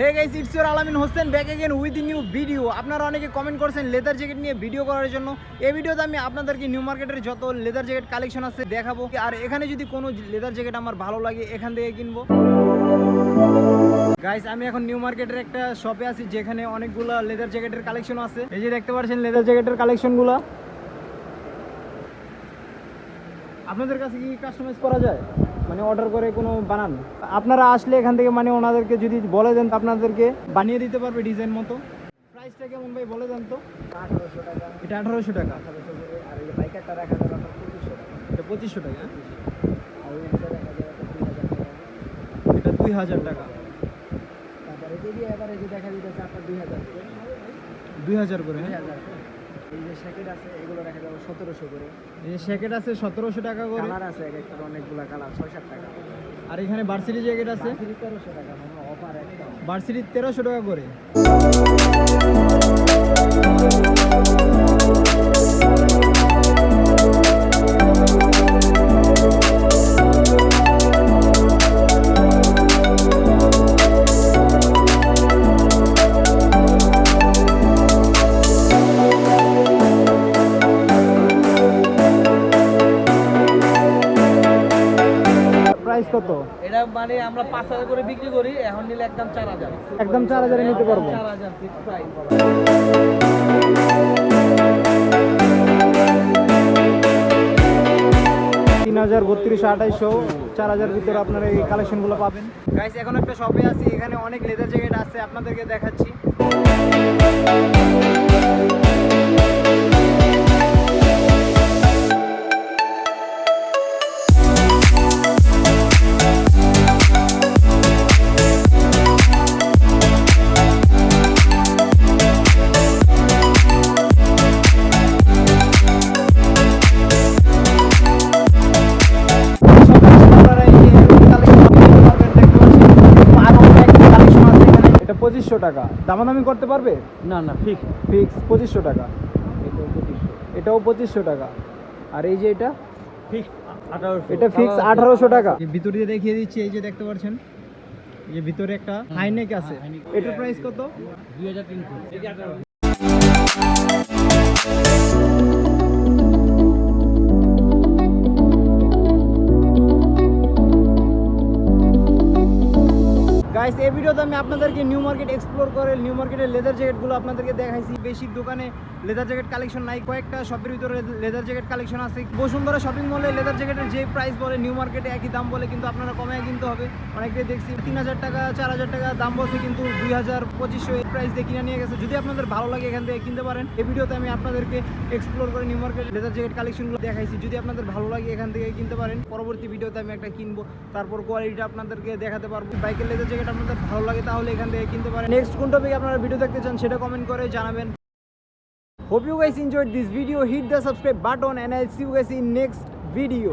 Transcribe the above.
Hey guys, it's your Alamin Hossain back again with new video আপনারা অনেকে comment করছেন leather jacket নিয়ে video করার জন্য। এই ভিডিওতে আমি আপনাদেরকে নিউ মার্কেটের যত লেদার জ্যাকেট কালেকশন আছে দেখাবো। আর এখানে যদি কোনো লেদার জ্যাকেট আমার ভালো লাগে, এখান থেকে কিনবো। গাইস আমি এখন নিউ মার্কেটের একটা শপে আছি, যেখানে অনেকগুলো লেদার জ্যাকেটের কালেকশন আছে। এই যে দেখতে পাচ্ছেন লেদার জ্যাকেটের কালেকশনগুলো আপনাদের কাছে কি কাস্টমাইজ করা যায়? মানে অর্ডার করে কোনো বানান? আপনারা আসলে এখান থেকে মানে ওনাদেরকে যদি বলে দেন আপনাদেরকে বানিয়ে দিতে পারবে ডিজাইন মতো। প্রাইসটা কেমন ভাই বলে দেন তো। আঠারোশো টাকা এটা আঠারোশো টাকা। আঠারোশো আর এই বাইকারটা রাখা যাবে পঁচিশশো টাকা এটা পঁচিশশো টাকা। আর এটা দুই হাজার টাকা। তারপরে যদি এবারে যে দেখা দিতেছে আপনার দুই হাজার। দুই হাজার করে হ্যাঁ? এই যে স্যাকেট আছে এগুলো রাখা যাবে সতেরোশো করে। এই যে শ্যাকেট আছে সতেরোশো টাকা করে। কালার আছে এক একটা অনেকগুলো কালার ছয় সাত টাকা। আর এখানে ভার্সিটি জ্যাকেট আছে? বাকির তেরোশো টাকা অফার একটা ভার্সিটি তেরোশো টাকা করে। প্রাইস কত? এটা মানে আমরা পাঁচ হাজার করে বিক্রি করি এখন নিলে একদম চার হাজার। একদম চার হাজারে নিতে পারব। চার হাজার ফিক্স প্রাইস তিন হাজার বত্রিশশো আঠাইশশো চার হাজার ভিতরে আপনারা এই কালেকশনগুলো পাবেন। গাইস এখন একটা শপে আছি এখানে অনেক লেদার জ্যাকেট আছে আপনাদেরকে দেখাচ্ছি। পঁচিশশো টাকা। দামাদামি করতে পারবে? না না ফিক্স ফিক্স পঁচিশশো টাকা। এটাও পঁচিশশো। টাকা। আর এই যে এটা? ফিক্স আঠারোশো। এটা ফিক্স আঠারোশো। টাকা। ভিতর দিয়ে দেখিয়ে দিচ্ছি এই যে দেখতে পাচ্ছেন? যে ভিতরে একটা হাইনেক আছে। এটার প্রাইস কত? দুই হাজার তিনশো। গাইস এই ভিডিওতে আমি আপনাদেরকে নিউ মার্কেট এক্সপ্লোর করে নিউ মার্কেটের লেদার জ্যাকেটগুলো আপনাদেরকে দেখাইছি। বেশি দোকানে লেদার জ্যাকেট কালেকশন নাই, কয়েকটা শপের ভিতরে লেদার জ্যাকেট কালেকশন আছে। বসুন্ধরা শপিং মলে লেদার জ্যাকেটের যে প্রাইস বলে নিউ মার্কেটে একই দাম বলে, কিন্তু আপনারা কমে কিনতে হবে। অনেকে দেখছি, তিন হাজার টাকা, চার হাজার টাকা দাম বলছে, কিন্তু দুই হাজার পঁচিশশো এই প্রাইস দিয়ে কিনে নিয়ে গেছে। যদি আপনাদের ভালো লাগে এখান থেকে কিনতে পারেন। এই ভিডিওতে আমি আপনাদেরকে এক্সপ্লোর করে নিউ মার্কেট লেদার জ্যাকেট কালেকশনগুলো দেখাইছি। যদি আপনাদের ভালো লাগে এখান থেকে কিনতে পারেন, পরবর্তী ভিডিওতে আমি একটা কিনবো। তারপর কোয়ালিটিটা আপনাদেরকে দেখাতে পারব। বাইকের লেদার জ্যাকেট কালেক্ট আপনাদের ভালো লাগে তাহলে এখান থেকে কিনতে পারেন। নেক্সট কোন টপিকে আপনারা ভিডিও দেখতে চান সেটা কমেন্ট করে জানাবেন। Hope you guys enjoyed this video hit the subscribe button and I see you guys in next video